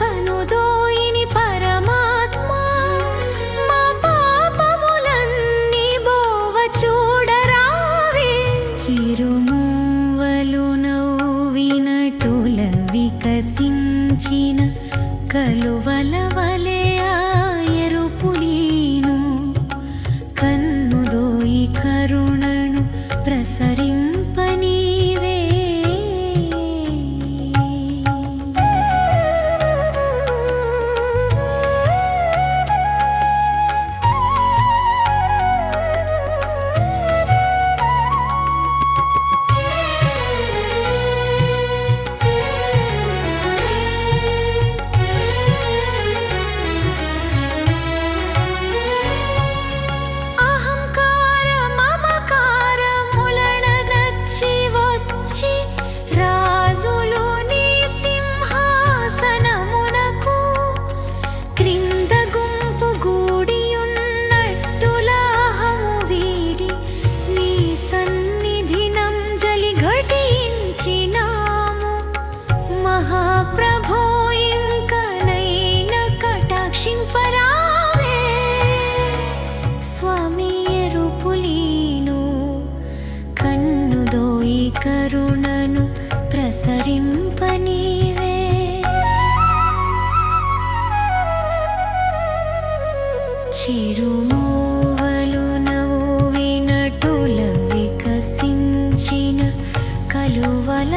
కనుదోయిని పరమాత్మ మా పాపములన్నీ బోవ చూడరావే. చిరుమూవలు నవ్వినటుల వికసించిన కలువల వలె ప్రసరింపనీవే చిరుమూవలు నవ్వినటుల వికసించిన కలువల